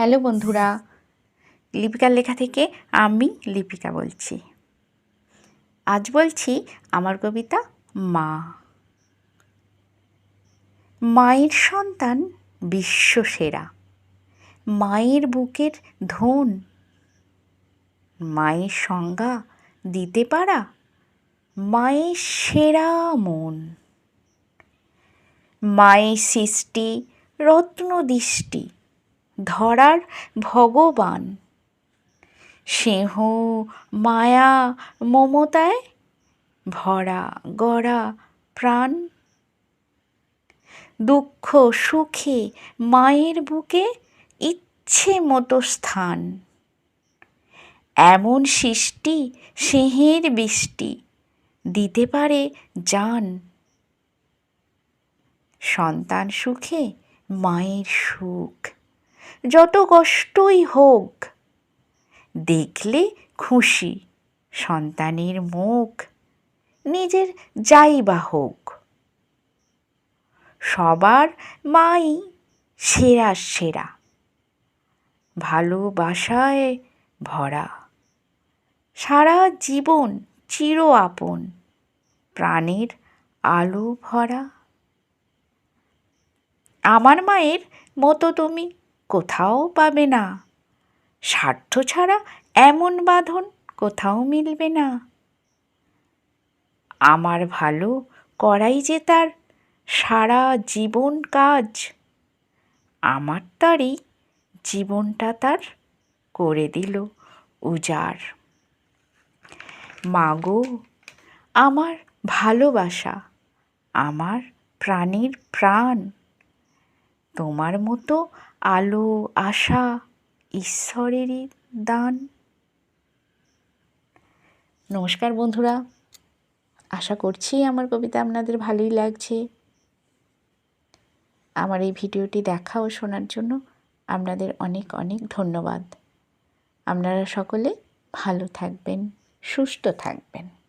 Hello বন্ধুরা, লিপিকার লেখা থেকে আমি লিপিকা বলছি। আজ বলছি আমার কবিতা মা। মায়ের সন্তান বিশ্বসেরা মায়ের বুকের ধন। মায়ের সংজ্ঞা দিতে পারা মায়ের সেরা মন। মায়ের সৃষ্টি রত্নদৃষ্টি। ধরার ভগবান। স্নেহ মায়া, মমতায় ভরা গড়া প্রাণ। দুঃখ, সুখে মায়ের বুকে ইচ্ছে মতো স্থান। এমন সৃষ্টি স্নেহের বৃষ্টি, দিতে পারে যান। সন্তান সুখে, মায়ের সুখ। যত কষ্টই হোক, দেখলে খুশি সন্তানের মুখ, নিজের যাই বা হোক। সবার মাই সেরা সেরা, ভালোবাসায় ভরা। সারা জীবন চির আপন, প্রাণের আলো ভরা। আমার মায়ের মতো তুমি কোথাও পাবে না। স্বার্থ ছাড়া এমন বাঁধন কোথাও মিলবে না। আমার ভালো করাই যে তার সারা জীবন কাজ, আমার তারই জীবনটা তার করে দিল উজাড়। মাগো, আমার ভালোবাসা, আমার প্রাণীর প্রাণ। তোমার মতো আলো, আশা, ঈশ্বরেরই দান। নমস্কার বন্ধুরা। আশা করছি আমার কবিতা আপনাদের ভালোই লাগছে। আমার এই ভিডিওটি দেখা ও শোনার জন্য আপনাদের অনেক অনেক ধন্যবাদ। আপনারা সকলে ভালো থাকবেন, সুস্থ থাকবেন।